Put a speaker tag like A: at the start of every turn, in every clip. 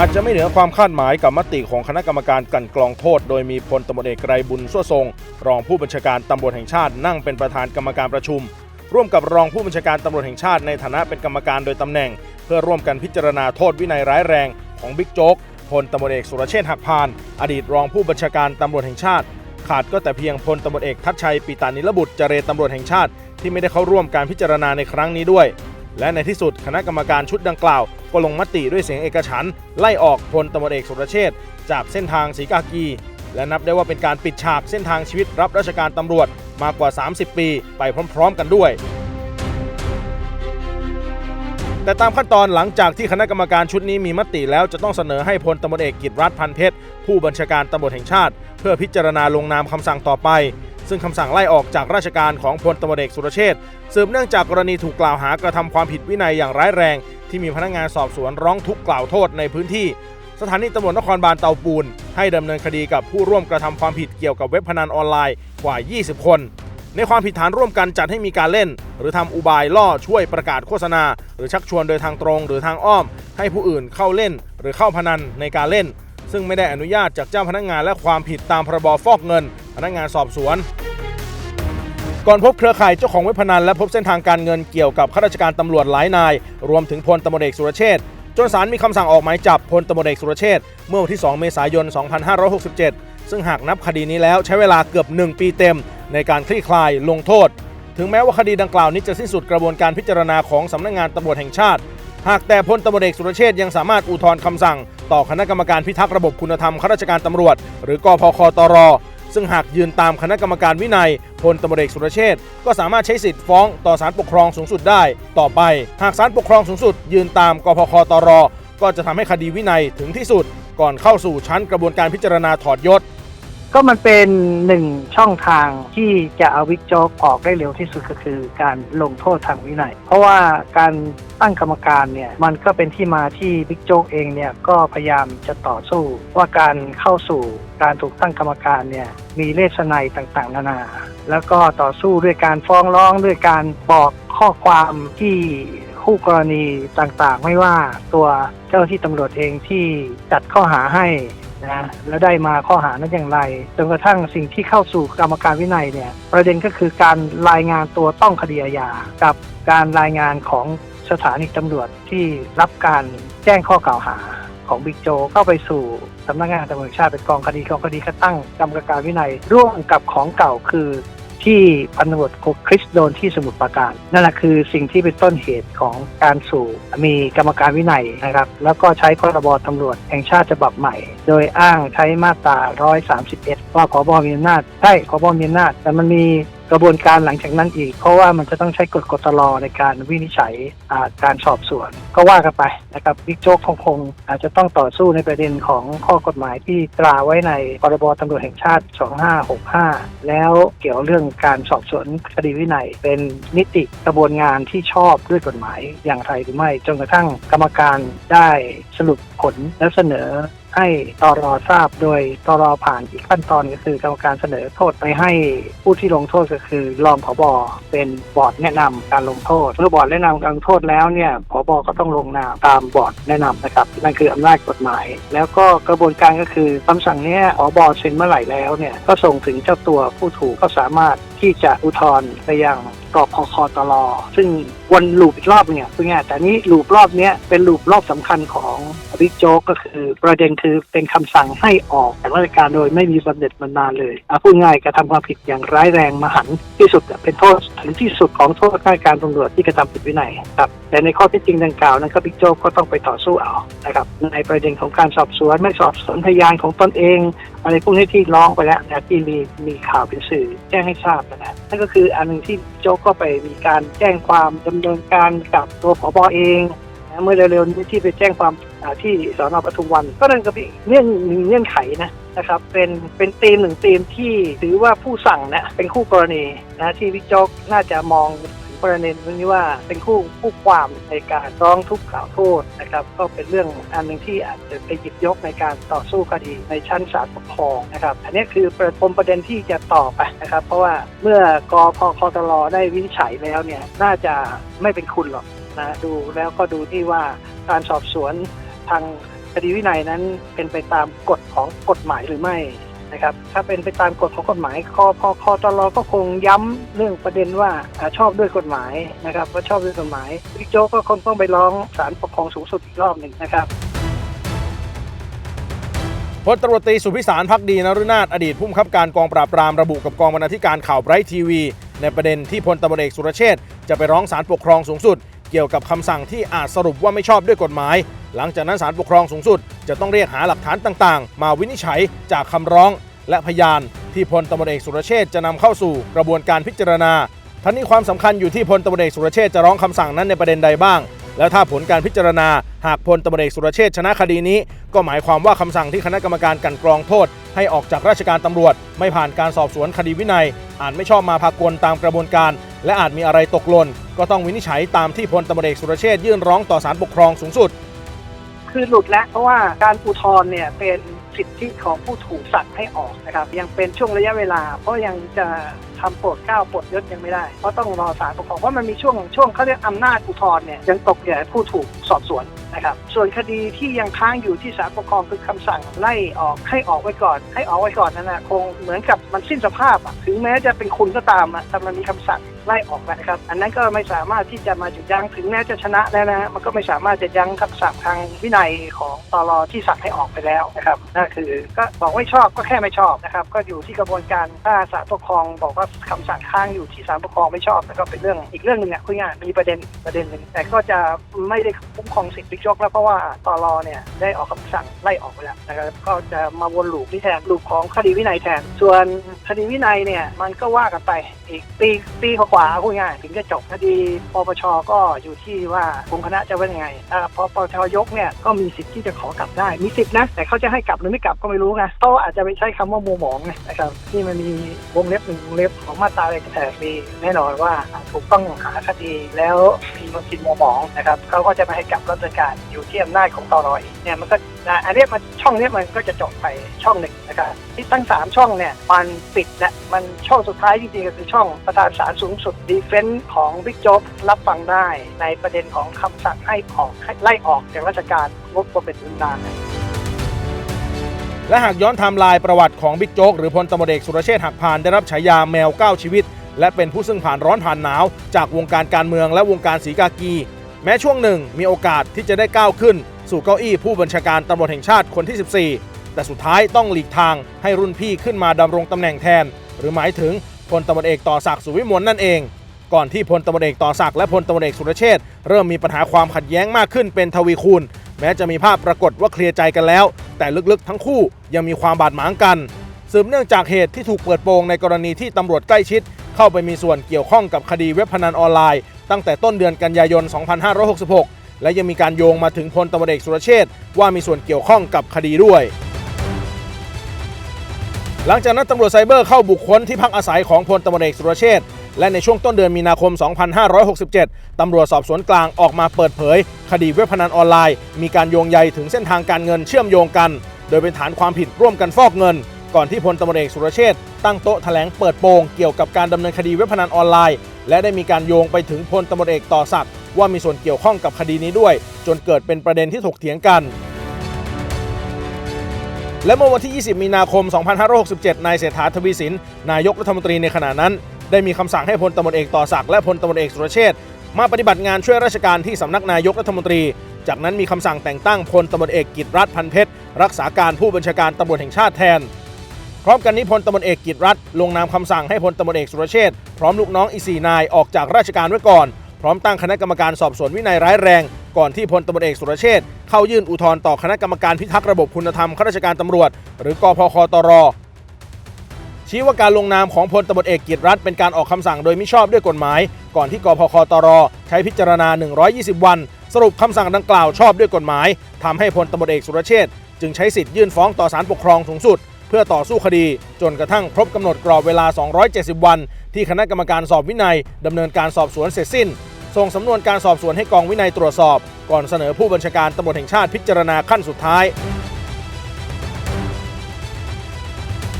A: อาจจะไม่เหนือความคาดหมายกับมติของคณะกรรมการกลั่นกรองโทษ โดยมีพลตำรวจเอกไกรบุญสั่วทรง รองผู้บัญชาการตำรวจแห่งชาตินั่งเป็นประธานกรรมการประชุม ร่วมกับรองผู้บัญชาการตำรวจแห่งชาติในฐานะเป็นกรรมการโดยตำแหน่ง เพื่อร่วมกันพิจารณาโทษวินัยร้ายแรงของบิ๊กโจ๊กพลตำรวจเอกสุรเชษฐ์หักพาน อดีตรองผู้บัญชาการตำรวจแห่งชาติ ขาดก็แต่เพียงพลตำรวจเอกทัชชัยปีตานิลบุตรเจรตำรวจแห่งชาติ ที่ไม่ได้เข้าร่วมการพิจารณาในครั้งนี้ด้วย และในที่สุดคณะกรรมการชุดดังกล่าว ก็ลงมติด้วยเสียงเอกฉันไล่ออกพลตำรวจเอกสุรเชษฐ์จากเส้นทางสีกากี และนับได้ว่าเป็นการปิดฉากเส้นทางชีวิตรับราชการตำรวจมากกว่า 30 ปี ไปพร้อมๆ กันด้วย แต่ตามขั้นตอนหลังจากที่คณะกรรมการชุดนี้มีมติแล้วจะต้องเสนอให้พลตำรวจเอกกิตรัฐพันเพชรผู้บัญชาการตำรวจแห่งชาติ เพื่อพิจารณาลงนามคำสั่งต่อไป ซึ่งคำสั่งไล่ออกจากราชการของพลตำรวจเอกสุรเชษฐ์สืบเนื่องจากกรณีถูกกล่าวหากระทำความผิดวินัยอย่างร้ายแรง ที่มีพนักงานสอบสวนร้องทุกข์กล่าวโทษในพื้นที่ สถานีตำรวจนครบาลเตาปูน ให้ดำเนินคดีกับผู้ร่วมกระทำความผิดเกี่ยวกับเว็บพนันออนไลน์กว่า 20 คน ในความผิดฐานร่วมกันจัดให้มีการเล่น หรือทำอุบายล่อช่วยประกาศโฆษณา หรือชักชวนโดยทางตรง หรือทางอ้อม ให้ผู้อื่นเข้าเล่น หรือเข้าพนันในการเล่นซึ่งไม่ได้อนุญาตจากเจ้าพนักงานและความผิดตามพรบฟอกเงิน พนักงานสอบสวน ก่อนพบเครือข่ายเจ้าของเว็บพนันและพบเส้นทางการเงินเกี่ยวกับข้าราชการตำรวจหลายนาย รวมถึงพลตำรวจเอกสุรเชษฐ์จนศาลมีคำสั่งออกหมายจับพลตำรวจเอกสุรเชษฐ์เมื่อวันที่ 2 เมษายน 2567 ซึ่งหากนับคดีนี้แล้วใช้เวลาเกือบ 1 ปีเต็ม ในการคลี่คลายลงโทษ ถึงแม้ว่าคดีดังกล่าวนี้จะสิ้นสุดกระบวนการพิจารณาของสำนักงานตำรวจแห่งชาติ หากแต่พลตำรวจเอกสุรเชษฐ์ยังสามารถอุทธรณ์คำสั่ง ต่อคณะกรรมการพิทักษ์ระบบคุณธรรมข้าราชการตำรวจ หรือกพคตร ซึ่งหากยืนตามคณะกรรมการวินัยพลตำรวจเอกสุรเชษก็สามารถใช้สิทธิ์ฟ้องต่อศาลปกครองสูงสุดได้ ต่อไป หากศาลปกครองสูงสุด ยืนตามกพคตรก็จะทำให้คดีวินัยถึงที่สุด ก่อนเข้าสู่ชั้นกระบวนการพิจารณาถอดยศ
B: ก็มันเป็นหนึ่งช่องทางที่จะเอาวิกโจ๊กออกได้เร็วที่สุดก็คือการลงโทษทางวินัย เพราะว่าการตั้งกรรมการเนี่ยมันก็เป็นที่มาที่บิ๊กโจ๊กเองเนี่ยก็พยายามจะต่อสู้ ว่าการเข้าสู่การถูกตั้งกรรมการเนี่ยมีเลสนัยต่างๆ นานา แล้วก็ต่อสู้ด้วยการฟ้องร้องด้วยการบอกข้อความที่คู่กรณีต่างๆ ไม่ว่าตัวเจ้าหน้าที่ตำรวจเองที่จัดข้อหาให้ นะแล้วได้มาข้อหานั้นอย่างไรจนกระทั่งสิ่งที่เข้าสู่กรรมการวินัยเนี่ยประเด็นก็คือการรายงานตัวต้องคดีอาญากับการรายงานของสถานีตำรวจที่รับการแจ้งข้อกล่าวหาของบิ๊กโจเข้าไปสู่สำนักงานตำรวจชาติเป็นกองคดีกองคดีก็ตั้งกรรมการวินัยร่วมกับของเก่าคือ ที่พันตำรวจโทคริสโดนที่สมุทรปราการ นั่นแหละคือสิ่งที่เป็นต้นเหตุของการสู่มีกรรมการวินัยนะครับ แล้วก็ใช้พรบตำรวจแห่งชาติฉบับใหม่ โดยอ้างใช้มาตรา 131 ว่าขบมีอำนาจใช่ขบมีอำนาจแต่มันมี กระบวนการหลังจากนั้นอีก เพราะว่ามันจะต้องใช้กฎกตลในการวินิจฉัยการสอบสวน ก็ว่ากันไปนะครับบิ๊กโจ๊กคงคงอาจจะต้องต่อสู้ในประเด็นของข้อกฎหมายที่ตราไว้ในพรบตำรวจแห่งชาติ 2565 แล้วเกี่ยวเรื่องการสอบสวนคดีวินัย เป็นนิติกระบวนงานที่ชอบด้วยกฎหมายอย่างไรหรือไม่จนกระทั่งกรรมการได้สรุปผลและเสนอ ให้ตรอทราบ โดยตรอผ่านอีกขั้นตอนก็คือกรรมการเสนอโทษไปให้ผู้ที่ลงโทษก็คือรองผบเป็นบอร์ดแนะนำการลงโทษเมื่อบอร์ดแนะนำการลงโทษแล้วเนี่ยผบก็ต้องลงนามตามบอร์ดแนะนำนะครับนั่นคืออำนาจกฎหมาย แล้วก็กระบวนการก็คือคำสั่งเนี้ยผบเซ็นเมื่อไหร่แล้วเนี่ยก็ส่งถึงเจ้าตัวผู้ถูกก็สามารถ ที่จะอุทธรณ์ไปยังกรอบพคตลซึ่งวนลูปอีกรอบเนี่ยเป็นไงแต่นี้ลูปรอบเนี้ยเป็นลูปรอบสำคัญของบิ๊กโจ๊กก็คือประเด็นคือเป็นคำสั่งให้ออกจากราชการโดยไม่มีบำเหน็จบรรณาเลยอะพูดง่ายกระทำความผิดอย่างร้ายแรงมหันที่สุดเป็นโทษถึงที่สุดของโทษข้าราชการตำรวจที่กระทำผิดวินัยครับแต่ในข้อเที่จริงดังกล่าวนั้นก็บิ๊กโจ๊กก็ต้องไปต่อสู้เอานะครับในประเด็นของการสอบสวนไม่สอบสวนพยานของตนเองอะไรพวกนี้ที่ร้องไปแล้วนะที่มีมีข่าวเป็นสื่อแจ้งให้ทราบนะนั่นก็คืออันหนึ่งที่โจ๊กก็ไปมีการแจ้งความดำเนินการกับตัวผบเองนะเมื่อเร็วๆนี้ที่ไปแจ้งความที่สอนอปทุมวัน ก็นั่นก็เป็นเงื่อนเงื่อนไขนะนะครับเป็นเป็นทีมหนึ่งทีมที่ถือว่าผู้สั่งนี่ยเป็นคู่กรณีนะที่วิจ๊กน่าจะมอง ประเด็นตรงนี้ว่าเป็นคู่คู่ความในการร้องทุกข์กล่าวโทษนะครับ ก็เป็นเรื่องอันหนึ่งที่อาจจะไปหยิบยกในการต่อสู้คดีในชั้นศาลปกครองนะครับ อันนี้คือประมประเด็นที่จะต่อไปนะครับ เพราะว่าเมื่อกพคตรได้วินิจฉัยแล้วเนี่ยน่าจะไม่เป็นคุณหรอกนะดูแล้วก็ดูที่ว่าการสอบสวนทางคดีวินัยนั้นเป็นไปตามกฎของกฎหมายหรือไม่ นะครับ ถ้าเป็นไปตามกฎของกฎหมายคอพอคอตลก็คงย้ำเรื่องประเด็นว่าชอบด้วยกฎหมายนะครับว่าชอบด้วยกฎหมายบิ๊กโจ๊กก็คงต้องไปร้องศาลปกครองสูงสุดอีกรอบหนึ่งนะครับ
A: พลตรวจตีสุพิสารพักดีนรุนาถอดีตผู้บังคับการกองปราบปรามระบุกับกองบรรณาธิการข่าวไบรท์ทีวี ในประเด็นที่พลตำรวจเอกสุรเชษจะไปร้องศาลปกครองสูงสุด เกี่ยวกับคำสั่งที่อาจสรุปว่าไม่ชอบด้วยกฎหมาย หลังจากนั้นศาลปกครองสูงสุด จะต้องเรียกหาหลักฐานต่างๆ มาวินิจฉัยจากคำร้องและพยานที่พลตำรวจเอกสุรเชษจะนำเข้าสู่กระบวนการพิจารณาทั้งนี้ความสำคัญอยู่ที่พลตำรวจเอกสุรเชษจะร้องคำสั่งนั้นในประเด็นใดบ้าง แล้วถ้าผลการพิจารณาหากพลตำรวจเอกสุรเชษชนะคดีนี้ ก็หมายความว่าคำสั่งที่คณะกรรมการกันกรองโทษ ให้ออกจากราชการตำรวจ ไม่ผ่านการสอบสวนคดีวินัย อาจไม่ชอบมาพากลตามกระบวนการ และอาจมีอะไรตกหล่นก็ต้องวินิจฉัยตามที่พลตำรวจเอกสุรเชษฐ์ยื่นร้องต่อศาลปกครองสูงสุด
B: คือหลุดแล้วเพราะว่าการอุทธรณ์เนี่ยเป็นสิทธิของผู้ถูกสั่งให้ออกนะครับ ยังเป็นช่วงระยะเวลา เพราะยังจะทำโปรดเกล้าโปรดยศยังไม่ได้เพราะต้องรอศาลปกครองเพราะมันมีช่วงช่วงเขาเรียกอำนาจอุทธรณ์เนี่ยยังตกอยู่ผู้ถูกสอบสวนนะครับส่วนคดีที่ยังค้างอยู่ที่ศาลปกครองคือคำสั่งไล่ออกให้ออกไว้ก่อน ให้ออกไว้ก่อนนั่นนะคงเหมือนกับมันสิ้นสภาพอะถึงแม้จะเป็นคุณก็ตามอะแต่มันมีคำสั่งไล่ออกแล้วนะครับ อันนั้นก็ไม่สามารถที่จะมาหยุดยั้งถึงแม้จะชนะแล้วนะฮะมันก็ไม่สามารถจะยั้งคำสั่งทางวินัยของตรที่สั่งให้ออกไปแล้วนะครับนั่นคือก็บอกไม่ชอบก็แค่ไม่ชอบนะครับ ก็อยู่ที่กระบวนการถ้าศาลปกครองบอกว่าคำสั่งค้างอยู่ที่ศาลปกครองไม่ชอบแล้วก็เป็นเรื่องอีกเรื่องหนึ่งอะคุณง่ายมีประเด็นประเด็นหนึ่งแต่ก็จะไม่ได้คุ้มครองสิทธิ์บิ๊กโจ๊กแล้วเพราะว่าตรเนี่ยได้ออกคำสั่งไล่ออกไปแล้วนะครับก็จะมาวนลูปที่แทนลูปของคดีวินัยแทน ส่วนคดีวินัยเนี่ยมันก็ว่ากันไปอีกปีปีกว่าๆพูดง่ายถึงจะจบคดีปปชก็อยู่ที่ว่าองค์คณะจะว่ายังไงอ่าพอปชยกเนี่ยก็มีสิทธิ์ที่จะขอกลับได้มีสิทธินะแต่เขาจะให้กลับหรือไม่กลับก็ไม่รู้ไงเขาอาจจะไปใช้คำว่าโมหมองนะครับที่มันมีวงเล็บหนึ่งวงเล็บของมาตราอะไรแต่มีแน่นอนว่าถูกต้องหาคดีแล้วมีมผิดโมหมองนะครับเขาก็จะไม่ให้กลับราชการอยู่ที่อำนาจของตอรอีกเนี่ยมันก็อันนี้มันช่องนี้มันก็จะจบไปช่องหนึ่งนะครับที่ตั้งสามช่องเนี่ยมันปิดและมันช่องสุดท้ายจริงๆก็คือช่องประธานศาลสูงสุดดีเฟนต์ของบิ๊กโจ๊กรับฟังได้ในประเด็นของคำสั่งให้ออกไล่ออกจากราชการงบประเป็นเงินนาน
A: และหากย้อนไทม์ไลน์ประวัติของบิ๊กโจ๊กหรือพลตำรวจเอกสุรเชษฐ์หักพานได้รับฉายาแมว 9 ชีวิต และเป็นผู้ซึ่งผ่านร้อนผ่านหนาว จากวงการการเมืองและวงการสีกากี แม้ช่วงหนึ่งมีโอกาสที่จะได้ก้าวขึ้น สู่เก้าอี้ผู้บัญชาการตำรวจแห่งชาติคนที่ 14 แต่สุดท้ายต้องหลีกทางให้รุ่นพี่ขึ้นมาดำรงตำแหน่งแทน หรือหมายถึงพลตำรวจเอกต่อศักดิ์สุวิมลนั่นเองก่อนที่พลตำรวจเอกต่อศักดิ์และพลตำรวจเอกสุรเชษฐ์เริ่มมีปัญหาความขัดแย้งมากขึ้นเป็นทวีคูณ แม้จะมีภาพปรากฏว่าเคลียร์ใจกันแล้ว แต่ลึกๆทั้งคู่ยังมีความบาดหมางกันสืบเนื่องจากเหตุที่ถูกเปิดโปงในกรณีที่ตำรวจใกล้ชิด เข้าไปมีส่วนเกี่ยวข้องกับคดีเว็บพนันออนไลน์ ตั้งแต่ต้นเดือนกันยายน 2566 และยังมีการโยงมาถึงพลตำรวจเอกสุรเชษฐ์ว่ามีส่วนเกี่ยวข้องกับคดีด้วย หลังจากนั้นตำรวจไซเบอร์เข้าบุคคลที่พักอาศัยของพลตำรวจเอกสุรเชษฐ์ และในช่วงต้นเดือนมีนาคม 2567 ตำรวจสอบสวนกลางออกมาเปิดเผย คดีเว็บพนันออนไลน์ มีการโยงใยถึงเส้นทางการเงินเชื่อมโยงกัน โดยเป็นฐานความผิดร่วมกันฟอกเงิน ก่อนที่พลตำรวจเอกสุรเชษตั้งโต๊ะแถลงเปิดโปงเกี่ยวกับการดำเนินคดีเว็บพนันออนไลน์ และได้มีการโยงไปถึงพลตำรวจเอกต่อศักดิ์ว่ามีส่วนเกี่ยวข้องกับคดีนี้ด้วย จนเกิดเป็นประเด็นที่ถกเถียงกันและเมื่อวันที่ 20 มีนาคม 2567 นายเศรษฐาทวีสิน นายกรัฐมนตรีในขณะนั้น ได้มีคำสั่งให้พลตำรวจเอกต่อศักดิ์และพลตำรวจเอกสุรเชษฐ์มาปฏิบัติงานช่วยราชการที่สำนักนายกรัฐมนตรี จากนั้นมีคำสั่งแต่งตั้งพลตำรวจเอกกิตรัฐพันเพชรรักษาการผู้บัญชาการตำรวจแห่งชาติแทน พร้อมกันนี้พลตำรวจเอกกิตรัฐลงนามคำสั่งให้พลตำรวจเอกสุรเชษฐ์พร้อมลูกน้องอีสี่นายออกจากราชการไว้ก่อน พร้อมตั้งคณะกรรมการสอบสวนวินัยร้ายแรง ก่อนที่พลตำรวจเอกสุรเชษฐ์เข้ายื่นอุทธรณ์ต่อคณะกรรมการพิทักษ์ระบบคุณธรรมข้าราชการตำรวจ หรือกพคตร ชี้ว่าการลงนามของพลตบเอกกิจรัฐเป็นการออกคำสั่งโดยมิชอบด้วยกฎหมาย ก่อนที่กพคตร ใช้พิจารณา 120 วัน สรุปคำสั่งดังกล่าวชอบด้วยกฎหมายทำให้พลตบเอกสุรเชษจึงใช้สิทธิ์ยื่นฟ้องต่อศาลปกครองสูงสุด เพื่อต่อสู้คดี จนกระทั่งครบกำหนดกรอบเวลา 270 วัน ที่คณะกรรมการสอบวินัยดำเนินการสอบสวนเสร็จสิ้น ส่งสำนวนการสอบสวนให้กองวินัยตรวจสอบ ก่อนเสนอผู้บัญชาการตำรวจแห่งชาติพิจารณาขั้นสุดท้าย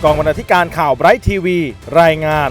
A: กองบรรณาธิการข่าวไบรท์ทีวี รายงาน